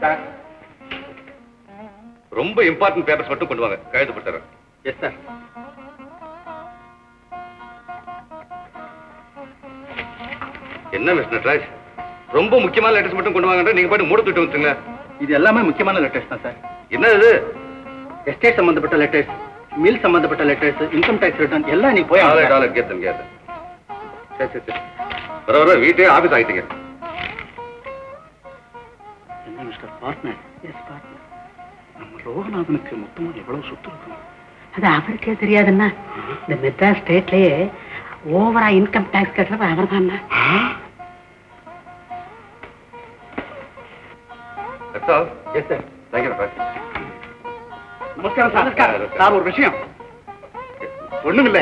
Sir ரொம்ப important papers மட்டும் கொண்டு வாங்க. கையெழுத்து போட்டுறேன் எஸ் சார் என்ன மிஸ் நட்ராஜ்? ரொம்ப முக்கியமான லெட்டர்ஸ் மட்டும் கொண்டு வாங்கன்ற நீங்க பாட்டு மூட தூட்டு வந்துருங்க இது எல்லாமே முக்கியமான லெட்டர்ஸ் தான் சார் என்ன இது? எஸ்டேட் சம்பந்தப்பட்ட லெட்டர்ஸ் மில் சம்பந்தப்பட்ட லெட்டர்ஸ் இன்கம் டேக்ஸ் ரிட்டர்ன் எல்லாம் நீ போய் டாலர் டாலர் கேத்தன் கேத்தன் சரி சரி சரி. வர வர வீட்டே ஆபீஸ் ஆயிட்டீங்க. என்ன மிஸ்டர் பார்ட்னர் எஸ் பார்ட்னர் நம்ம லோகநாதனுக்கு மொத்தமா எவ்வளவு சொத்து இருக்கும் அது அவருக்கே தெரியாதுன்னா இந்த மெட்ராஸ் ஸ்டேட்லயே ஓவரா இன்கம் டாக்ஸ் கட்டுறது அவர் தான் நமஸ்காரம் சார் ஒரு விஷயம். ஒண்ணுமில்ல.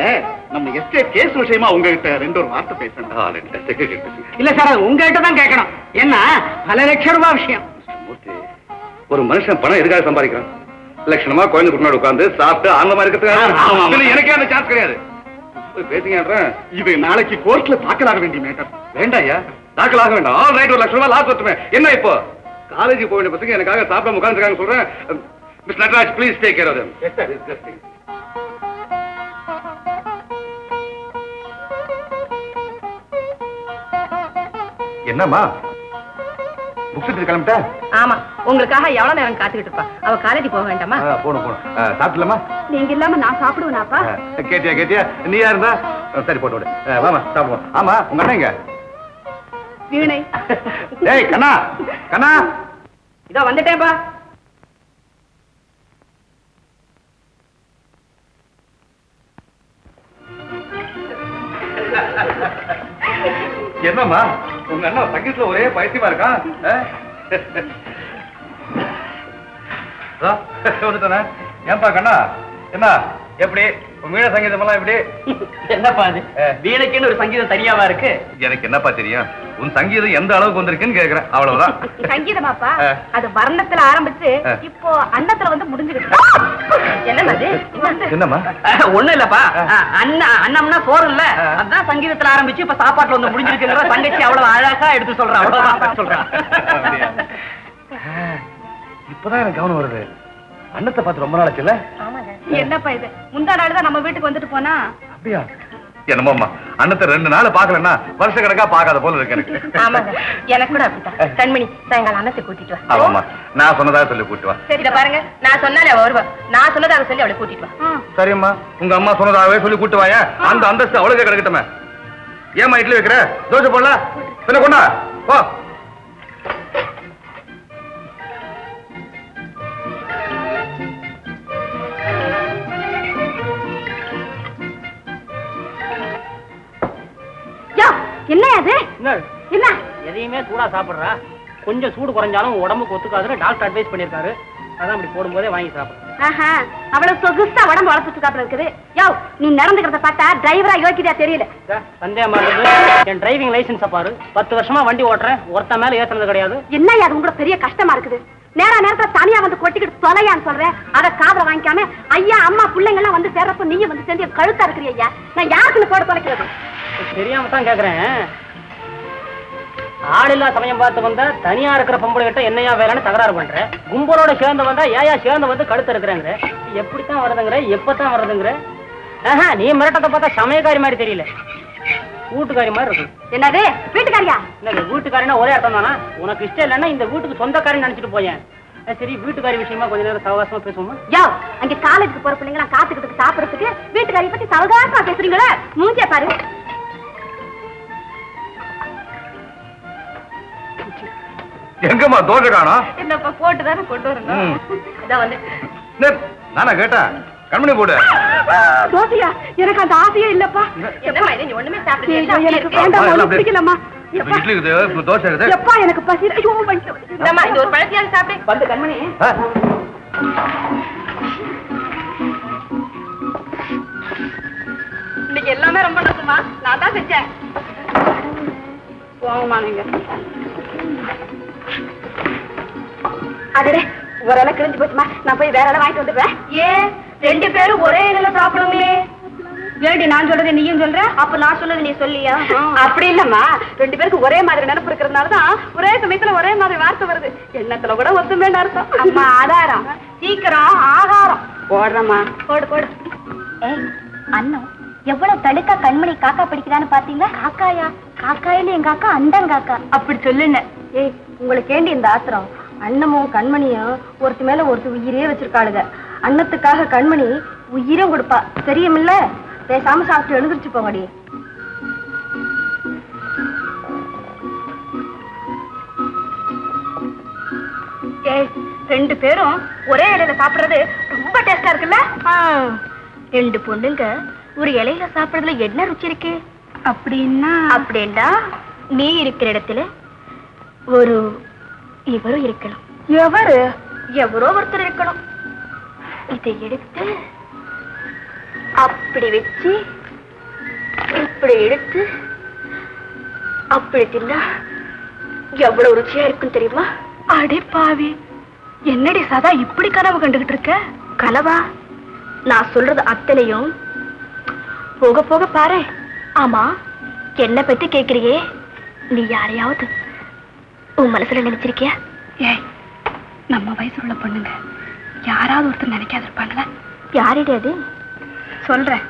நம்ம எஸ்டேட் கேஸ் விஷயமா உங்ககிட்ட ரெண்டு ஒரு வார்த்தை பேசணும் இல்ல சார் உங்ககிட்ட தான் கேட்கணும். என்ன? பல லட்சம் ரூபாய் விஷயம். ஒரு மனுஷன் பணம் எதுக்காக சம்பாதிக்கிறான்? லட்சணமா குழந்தை முன்னாடி உட்கார்ந்து சாப்பிட்டு ஆனந்தமா. இருக்கிறதுக்காக? இதுல எனக்கே அந்த சான்ஸ் கிடையாது. பேசுங்கன்றேன் இது நாளைக்கு கோர்ட்ல தாக்கலாக வேண்டிய மேட்டர் வேண்டாம் ஐயா தாக்கல் ஆக வேண்டாம். ஆல் ரைட் ஒரு லட்சம் ரூபாய் லாஸ் ஒத்துமே என்ன இப்போ? காலேஜ் போக வேண்டிய பசங்க எனக்காக சாப்பிட உட்காந்துருக்காங்க சொல்றேன். Miss Natraj please take care of. என்னம்மா? எடுத்து கிளம்பிட்டா? ஆமா உங்களுக்காக எவ்வளவு நேரம் காத்துக்கிட்டு இருப்பா? அவ காலேஜ் போக வேண்டாமா? போணும் போணும். சாப்பிடலாமா? நீங்க இல்லாம நான் சாப்பிடுவேனாப்பா. கேட்டியா கேட்டியா? நீ யாருந்தா ஆ, சரி போட்டு விடு. வாமா சாப்பிடுவோம். ஆமா உங்க அண்ணன் எங்க? வீணை. ஏய் கண்ணா கண்ணா. இதோ வந்துட்டேன்ப்பா. என்னம்மா? உங்க அண்ணன் சங்கீதத்துல ஒரே பைத்தியமா இருக்கான் வந்துட்டானே. ஏன்பா கண்ணா? என்ன? எப்படி? வீண சங்கீதம் எல்லாம் எப்படி? என்னப்பா அது? வீணுக்குன்னு ஒரு சங்கீதம் தனியாவா இருக்கு? எனக்கு என்னப்பா தெரியும்? உன் சங்கீதம் எந்த அளவுக்கு வந்திருக்குன்னு கேக்குறேன். அவ்வளவுதான். சங்கீதமாப்பா. அது வர்ணத்துல ஆரம்பிச்சு. இப்போ அன்னத்துல வந்து அது இங்க என்னம்மா? ஒண்ணும் இல்லப்பா. அண்ணா அண்ணம்னா சோறு இல்ல. அதான் சங்கீதத்துல ஆரம்பிச்சு இப்ப சாப்பாட்டுல வந்து முடிஞ்சிருக்குங்கிற தங்கச்சி அவ்வளவு அழகா எடுத்து சொல்றான் அவ்வளவுதான். சொல்றான்? இப்பதான் எனக்கு கவனம் வருது. அன்னத்தை பார்த்து ரொம்ப நாளைக்கு இல்ல என்னப்பா இது? முந்தா நாள் தான் நம்ம வீட்டுக்கு வந்துட்டு போனா? அப்படியா? என்னமோம்மா அன்னத்தை ரெண்டு நாள் பாக்கலன்னா வருஷ கணக்கா பார்க்காத போல இருக்கு எனக்கு. ஆமாங்க. எனக்கு கூட அப்படித்தான். கண்மணி சாயங்காலம் அன்னத்தை கூட்டிட்டு வா. ஆமாம்மா. நான் சொன்னதா சொல்லி கூட்டு வா. சரி இத பாருங்க. நான் சொன்னாலே அவ வருவா. நான் சொன்னதாக சொல்லி அவளை கூட்டிட்டு வா. சரிம்மா. உங்க அம்மா சொன்னதாகவே சொல்லி கூட்டு வாயா? அந்த அந்தஸ்து அவளுக்கே கிடக்கட்டுமே. ஏம்மா இட்லி வைக்கிற? தோசை போடல பின்ன கொண்டா? போ. எதையுமே சூடா சாப்பிடுறா. கொஞ்சம் சூடு குறைஞ்சாலும் உடம்புக்கு ஒத்துக்காதுன்னு டாக்டர் அட்வைஸ் பண்ணிருக்காரு அதான் அப்படி போடும்போதே வாங்கி சாப்பிடுறேன் ஆஹா அவ்வளவு சொகுசா உடம்பு வளர்த்துட்டு இருக்காப்புல இருக்குது. யோ நீ நடந்துக்கிறத பார்த்தா டிரைவரா யோக்கியதா தெரியல. சந்தேகமா இருக்குது. என் டிரைவிங் லைசன்ஸை பாரு. பத்து வருஷமா வண்டி ஓட்டுறேன். ஒருத்த மேல ஏத்துனது கிடையாது. என்ன அது உங்களுக்கு பெரிய கஷ்டமா இருக்குது? நேரா நேரத்துல தனியா வந்து கொட்டிக்கிட்டு தொலையான்னு சொல்றேன் அத காதுல வாங்கிக்காம ஐயா அம்மா பிள்ளைங்க எல்லாம் வந்து சேர்றப்ப நீங்க வந்து சேர்ந்து கழுத்தா இருக்கிறீ ஐயா. நான் யாருக்குன்னு போட தொலைக்கிறது? தெரியாம தான் கேக்குறேன். ஆளில்லா சமயம் பார்த்து வந்தா தனியா இருக்கிற பொம்பளை கிட்ட என்னையா வேலைன்னு தகராறு பண்ற? கும்பலோட சேர்ந்து வந்தா ஏயா சேர்ந்து வந்து கழுத்து இருக்கிறேங்கிற எப்படித்தான் வருதுங்கிற எப்பதான் வருதுங்கிற ஆஹா நீ மிரட்டத்தை பார்த்தா சமயக்காரி மாதிரி தெரியல. வீட்டுக்காரி மாதிரி இருக்கு என்னது? வீட்டுக்காரியா? என்ன வீட்டுக்காரினா ஒரே அர்த்தம் தானா? உனக்கு இஷ்டம் இல்லைன்னா இந்த வீட்டுக்கு சொந்தக்காரன் நினைச்சிட்டு போயேன். சரி வீட்டுக்காரி விஷயமா கொஞ்ச நேரம் சவகாசமா பேசுவோமா? யோ அங்க காலேஜுக்கு போற பிள்ளைங்க எல்லாம் காத்துக்கிட்டு சாப்பிடறதுக்கு. வீட்டுக்காரியை பத்தி சவகாசமா பேசுறீங்களே? மூஞ்சிய பாரு. எங்கம்மா தோசை காணோம்? என்னப்பா போட்டு தானே கொண்டு வரணும் ம். இதான் வந்து. நானா கேட்டேன் கண்மணி போடு. தோசையா? எனக்கு அந்த ஆசையே இல்லப்பா. என்னம்மா நீ ஒண்ணுமே சாப்பிடுறீங்க எனக்கு வேண்டாம் ஒண்ணு. பிடிக்கலம்மா இட்லி இருக்குது தோசை இருக்குது? எப்பா எனக்கு பசி ஐயோ வந்துட்டு இந்தம்மா இது ஒரு பழத்தையாவது சாப்பிடு. வந்து கண்மணி? இன்னைக்கு எல்லாமே ரொம்ப நசுமா நான் தான் செஞ்சேன். போங்கம்மா நீங்க. அடடே ஒரு இலை கிழிஞ்சு போச்சுமா. நான் போய் வேற இலை வாங்கிட்டு வந்துடுறேன் ஏன் ரெண்டு பேரும் ஒரே இலையில சாப்பிடுவோமே ஏடி நான் சொல்றது நீயும் சொல்ற? அப்ப நான் சொல்றது நீ சொல்லியா? அப்படி இல்லம்மா. ரெண்டு பேருக்கு ஒரே மாதிரி நினைப்பு இருக்கிறதுனால தான் ஒரே சமயத்துல ஒரே மாதிரி வார்த்தை வருது. எண்ணத்துல கூட ஒத்துமையான அர்த்தம். அம்மா ஆதாரம். சீக்கிரம் ஆகாரம். போடுறம்மா. போடு போடு. ஏய் அண்ணன் எவ்வளவு தடுக்கா கண்மணி காக்கா பிடிக்குதான்னு பாத்தீங்களா காக்காயா? காக்காயில எங்க அக்கா அண்டங்காக்கா. அப்படி சொல்லுன ஏய் உங்களுக்கு ஏண்டி இந்த ஆத்திரம்? அண்ணமும் கண்மணியும் ஒருத்தி மேல ஒருத்தி உயிரே வச்சிருக்காளுங்க. அன்னத்துக்காக கண்மணி உயிரும் கொடுப்பா. தெரியுமில்ல? பேசாம சாப்பிட்டு எழுந்திருச்சு போங்கடி. ரெண்டு பேரும் ஒரே இலையில சாப்பிடுறது ரொம்ப டேஸ்டா இருக்குல்ல? ரெண்டு பொண்ணுங்க ஒரு இலையில சாப்பிடுறதுல என்ன ருச்சி இருக்கு? அப்படின்னா அப்படின்னா நீ இருக்கிற இடத்துல ஒரு இவரும் இருக்கணும் எவரு? எவரோ ஒருத்தர் இருக்கணும் இதை எடுத்து அப்படி வச்சு இப்படி எடுத்து அப்படி தின்னா எவ்வளவு ருச்சியா இருக்கும் தெரியுமா? அடே பாவி என்னடி சதா இப்படி கனவு கண்டுகிட்டு இருக்க? கனவா? நான் சொல்றது அத்தனையும் போக போக பாரு. ஆமா என்ன பத்தி கேக்குறியே? நீ யாரையாவது உன் மனசுல நினைச்சிருக்கியா? ஏய் நம்ம வயசுல உள்ள பொண்ணுங்க. யாராவது ஒருத்தர் நினைக்காத இருப்பாங்களா யாரிட அது? சொல்றேன்.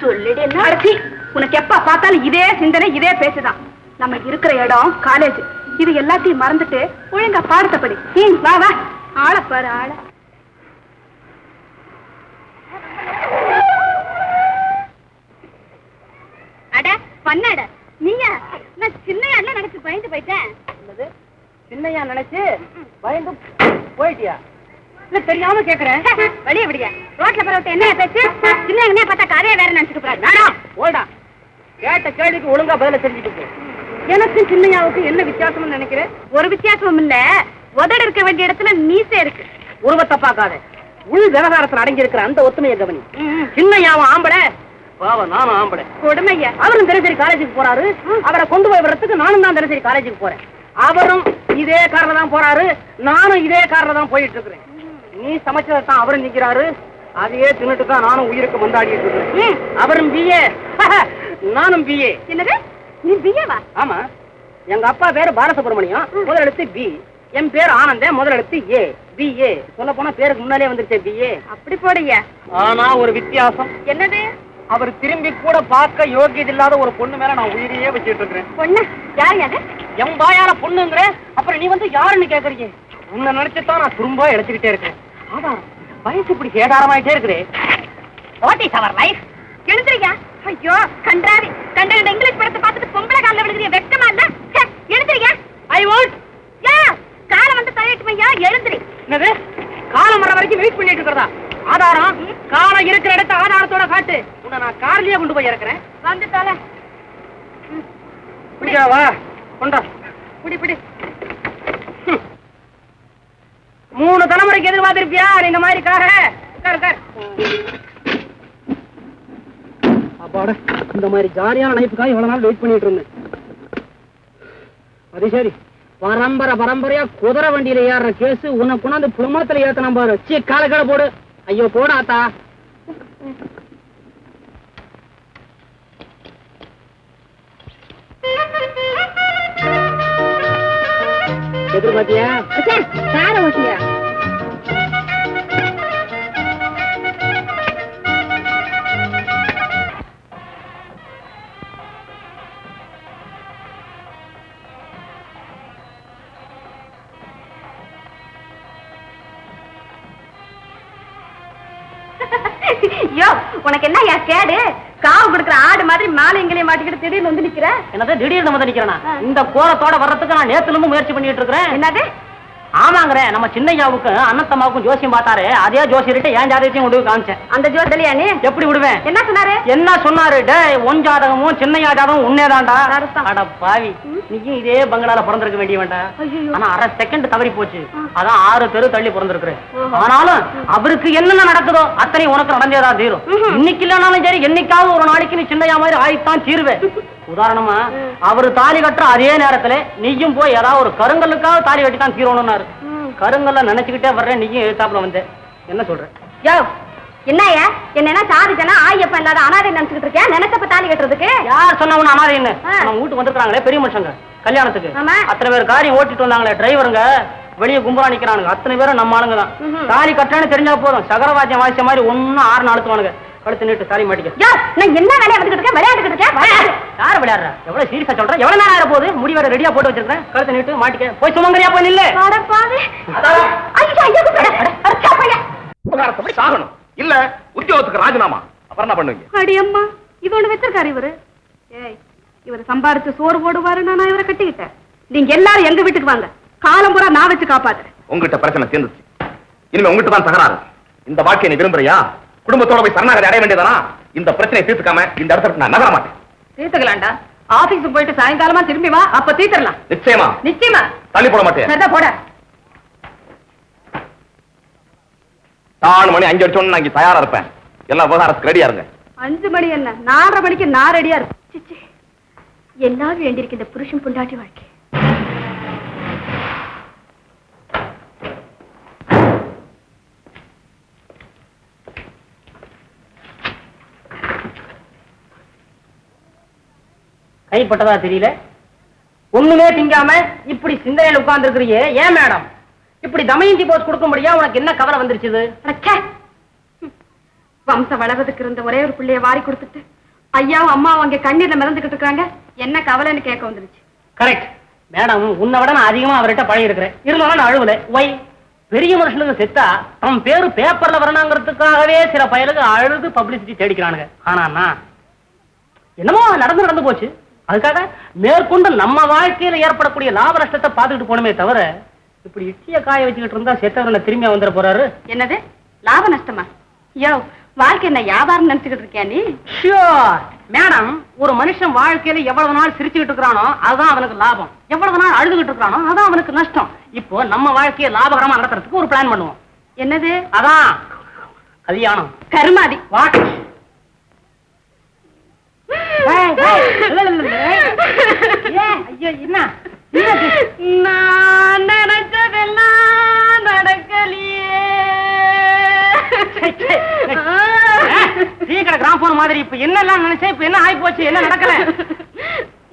சொல்லிடு அடச்சி உனக்கு எப்ப பார்த்தாலும் இதே சிந்தனை இதே பேச்சுதான். நம்ம இருக்கிற இடம் காலேஜ் இது எல்லாத்தையும் மறந்துட்டு ஒழுங்கா பாடத்தை படி. ம், வா வா. ஆள பாரு ஆள. அட பண்ணாட நீங்க நான் சின்ன நினைச்சு பயந்து போயிட்டேன். சின்னையா நினைச்சு பயந்து போயிட்டியா? இல்ல தெரியாம கேக்குறேன் வெளியே விடுங்க. ரோட்ல பரவத்த என்ன பேச்சு? சின்ன என்ன பார்த்தா கதையை வேற நினைச்சுட்டு போறாரு. ஓடா கேட்ட கேள்விக்கு ஒழுங்கா பதில தெரிஞ்சுட்டு எனக்கும் சின்னையாவுக்கும் என்ன வித்தியாசம்னு நினைக்கிறேன் ஒரு வித்தியாசமும் இல்ல. உதடு இருக்க வேண்டிய இடத்துல மீசை இருக்கு. உருவத்தை பார்க்காத. உள் விவகாரத்துல அடங்கி இருக்கிற அந்த ஒத்துமையை கவனி. சின்னையாவும் ஆம்பளை பாவம் நானும் ஆம்பளை. கொடுமையா அவரும் தினசரி காலேஜுக்கு போறாரு. அவரை கொண்டு போய் விடுறதுக்கு நானும் தான் தினசரி காலேஜுக்கு போறேன். அவரும் இதே கார்ல தான் போறாரு. நானும் இதே கார்ல தான் போயிட்டு இருக்கிறேன் நீ சமைச்சதை தான் அவரும் நிக்கிறாரு. அதையே தின்னுட்டு தான் நானும் உயிருக்கு மந்தாடிட்டு இருக்கிறேன். அவரும் பிஏ நானும் பிஏ என்னது? நீ பிஏவா ஆமா. எங்க அப்பா பேரு பாலசுப்ரமணியம். முதல் எழுத்து பி என் பேர் ஆனந்தன் முதல் எழுத்து ஏ பிஏ சொல்ல போனா பேருக்கு முன்னாலே வந்துருச்சே பிஏ அப்படி போடுங்க. ஆனா ஒரு வித்தியாசம். என்னது? அவர் திரும்பி கூட பார்க்க யோகியது இல்லாத ஒரு பொண்ணு மேல நான் உயிரையே வச்சுட்டு இருக்கிறேன் பொண்ணு? யார் அது? என் பாயால பொண்ணுங்கிற? அப்புறம் நீ வந்து யாருன்னு கேக்குறீங்க? உன்னை நினைச்சுதான் நான் துரும்பா இழைச்சுக்கிட்டே இருக்கேன். ஆமா வயசு இப்படி சேதாரமாயிட்டே இருக்குதே. வாட் இஸ் அவர் லைஃப் எழுந்துருங்க ஐயோ கண்டாவி கண்ட கண்ட இங்கிலீஷ் படத்தை பார்த்துட்டு பொம்பளை காலில் விழுகிறீங்க வெக்கமா இல்ல? எழுந்துருங்க ஐ வாண்ட் யா காலம் வந்து தலையிட்டு ஐயா எழுந்துரு. என்னது? காலம் வர வரைக்கும் வெயிட் பண்ணிட்டு இருக்கிறதா? ஆதாரம் காலம் இருக்கிற இடத்த ஆதாரத்தோட காட்டு. உன்னை நான் கார்லயே கொண்டு போய் இறக்குறேன். வந்து தலை. வா. கொண்டா. பிடி பிடி. மூணு தலைமுறைக்கு எதிர்பார்த்திருப்பியா? இந்த மாதிரி கார. அப்பாட இந்த மாதிரி ஜாலியான லைஃபுக்காக இவ்வளவு நாள் வெயிட் பண்ணிட்டு இருந்தேன். அது சரி. பரம்பரை பரம்பரையா குதிரை வண்டியில ஏறுற கேஸ் உன்னை கொண்டாந்து புலமத்துல ஏத்தன பாரு. சீ கால கால போடு. ஐயோ போடாத்தா எதிர்பார்த்தியா? சார ஓட்டியா? உனக்கு என்ன யா கேடு? காவு கொடுக்குற ஆடு மாதிரி மாலை எங்களையும் மாட்டிக்கிட்டு திடீர்னு வந்து நிக்கிற? என்னது திடீர்னு வந்து நிக்கிறேனா? இந்த கோலத்தோட வர்றதுக்கு நான் நேத்துல முயற்சி பண்ணிட்டு இருக்கிறேன். என்னது? ஆமாங்கிற நம்ம சின்னையாவுக்கும் அண்ணத்தம்மாவுக்கும் ஜோசியம் பார்த்தாரு. அதே ஜோசியர்கிட்ட ஏன் ஜாதகத்தையும் கொண்டு காமிச்சேன். அந்த ஜோதலியா நீ? எப்படி விடுவேன்? என்ன சொன்னாரு? என்ன சொன்னாரு? டேய் உன் ஜாதகமும் சின்னையா ஜாதகமும் உன்னேதான்டா. அட பாவி நீயும் இதே பங்களால பிறந்திருக்க வேண்டிய வேண்டாம். ஆனா அரை செகண்ட் தவறி போச்சு. அதான் ஆறு தெரு தள்ளி பிறந்திருக்கிறேன். ஆனாலும் அவருக்கு என்னென்ன நடக்குதோ அத்தனை உனக்கு நடந்தேதா தீரும். இன்னைக்கு இல்லைனாலும் சரி என்னைக்காவது ஒரு நாளைக்கு நீ சின்னையா மாதிரி ஆயித்தான் தீருவேன். உதாரணமா அவரு தாலி கட்டுற அதே நேரத்துல நீயும் போய் ஏதாவது ஒரு கருங்கல்லுக்காக தாலி கட்டி தான் தீரணும்னாரு. கருங்கல்ல நினைச்சுக்கிட்டே வர்றேன் நீயும் எழுத்தாப்புல வந்த. என்ன சொல்ற? யோ என்னய்யா? என்ன சாதி ஜனா ஆயப்ப இல்லாத அனாதை நினைச்சுக்கிட்டு இருக்கேன் நினைச்சப்ப தாலி கட்டுறதுக்கு? யார் சொன்ன உன்னை அனாதைன்னு. நம்ம வீட்டுக்கு வந்திருக்காங்களே பெரிய மனுஷங்க கல்யாணத்துக்கு. அத்தனை பேர் காரி ஓட்டிட்டு வந்தாங்களே டிரைவருங்க வெளியே கும்பலா நிக்கிறானுங்க. அத்தனை பேரும் நம்ம ஆளுங்க தான். தாலி கட்டான்னு தெரிஞ்சா போதும். சகரவாத்தியம் வாசிச்ச மாதிரி ஒன்னும் ஆறு நாளுத்துவானுங்க கழுத்து நீட்டு தாலி மாட்டிக்க. நான் என்ன வேலையா வந்துகிட்டு இருக்கேன்? விளையாண்டுகிட்டு இருக்கேன். யார் விளையாடுற? எவ்வளவு சீரியஸா சொல்றேன் எவ்வளவு நேரம் ஆற போகுது? முடி வேற ரெடியா போட்டு வச்சிருக்கேன் கழுத்து நீட்டு மாட்டிக்க. போய் சுமங்கரியா போய் நில்லு. சாகணும். இல்ல உத்தியோகத்துக்கு ராஜினாமா. அப்புறம் என்ன பண்ணுவீங்க? அடி அம்மா இது ஒண்ணு வச்சிருக்காரு இவரு. ஏய் இவர் சம்பாரிச்சு சோறு போடுவாருன்னு நான் இவரை கட்டிக்கிட்டேன். நீங்க எல்லாரும் எங்க வீட்டுக்கு வாங்க. காலம் பூரா நான் வச்சு காப்பாத்துறேன். உங்ககிட்ட பிரச்சனை தீர்ந்துச்சு இனிமே உங்ககிட்ட தான் தகராறு. இந்த வாழ்க்கையை நீ விரும்புறியா? குடும்பத்தோட போய் சரணாகதி அடைய வேண்டியதானா இந்த பிரச்சனையை தீர்த்துக்காம இந்த இடத்துல நான் நகர மாட்டேன். தீர்த்துக்கலாம்டா. ஆபீஸுக்கு போயிட்டு சாயங்காலமா திரும்பி வா அப்ப தீர்த்தரலாம் நிச்சயமா. நிச்சயமா. தள்ளி போட மாட்டேன் போட. நாலு மணி அஞ்சு அடிச்சோன்னு நான் இங்க தயாரா இருப்பேன். எல்லா விவகாரத்துக்கு ரெடியா இருங்க. அஞ்சு மணி என்ன? நாலரை மணிக்கு நான் ரெடியா இருப்பேன். சிச்சி. எல்லாரும் வேண்டியிருக்கு இந்த புருஷன் பொண்டாட்டி வாழ்க்கை. கைப்பட்டதா தெரியல? ஒண்ணுமே திங்காம இப்படி சிந்தனையில உட்கார்ந்து ஏன் மேடம் இப்படி தமயந்தி போஸ் கொடுக்க முடியா உனக்கு என்ன கவலை வந்துருச்சுது. வம்சம் வளர்றதுக்கு இருந்த ஒரே ஒரு பிள்ளைய வாரி கொடுத்துட்டு ஐயாவும் அம்மாவும் அங்க கண்ணீர்ல மிதந்துகிட்டு இருக்காங்க என்ன கவலைன்னு கேட்க வந்துருச்சு. கரெக்ட் மேடம் உன்னை விட நான் அதிகமா அவர்கிட்ட பழகி இருக்கிறேன் இருந்தாலும் நான் அழுவல. ஒய் பெரிய மனுஷனுக்கு செத்தா தம் பேரு பேப்பர்ல வரணுங்கிறதுக்காகவே சில பயலுக்கு அழுது பப்ளிசிட்டி தேடிக்கிறானுங்க. ஆனா என்னமோ நடந்து நடந்து போச்சு. அதுக்காக மேற்கொண்டு நம்ம வாழ்க்கையில ஏற்படக்கூடிய லாப நஷ்டத்தை பார்த்துக்கிட்டு போனமே தவிர இப்படி இட்லிய காய வச்சுக்கிட்டு இருந்தா செத்தவரை திரும்பி வந்துட போறாரு? என்னது? லாப நஷ்டமா? யோ வாழ்க்கை என்ன வியாபாரம் நினைச்சுக்கிட்டு இருக்கியா நீ? ஷியோர் மேடம் ஒரு மனுஷன் வாழ்க்கையில எவ்வளவு நாள் சிரிச்சுக்கிட்டு இருக்கிறானோ அதுதான் அவனுக்கு லாபம். எவ்வளவு நாள் அழுதுகிட்டு இருக்கிறானோ அதான் அவனுக்கு நஷ்டம். இப்போ நம்ம வாழ்க்கையை லாபகரமா நடத்துறதுக்கு ஒரு பிளான் பண்ணுவோம். என்னது? அதான் கல்யாணம். கருமாதி. வாட் என்ன? நான் நினைச்சதெல்லாம் நடக்கலையே. சீக்கிரம் கிராமபோன் மாதிரி இப்ப என்னெல்லாம் நினைச்சேன் இப்ப என்ன ஆகி போச்சு என்ன நடக்கல?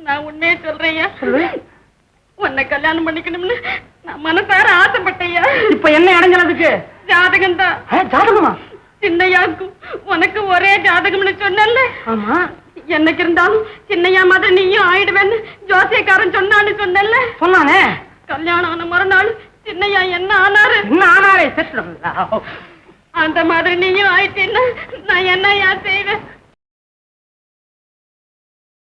நான் உண்மையே சொல்றேன் சொல்லு. உன்னை கல்யாணம் பண்ணிக்கணும்னு நான் மனசார ஆசைப்பட்டையா இப்ப என்ன இடைஞ்சலதுக்கு ஜாதகம் தான் ஜாதகமா? சின்னையாக்கும் உனக்கு ஒரே ஜாதகம்னு சொன்னல ஆமா. என்னைக்கு இருந்தாலும் சின்னையா மாதிரி நீயும் ஆயிடுவேன்னு ஜோசியக்காரன் சொன்னான்னு சொன்னல சொன்னானே? கல்யாணம் ஆன மறுநாள் சின்னையா என்ன ஆனாரு? என்ன ஆனாரே? அந்த மாதிரி நீயும் ஆயிட்டேன்னா நான் என்னையா செய்வேன்?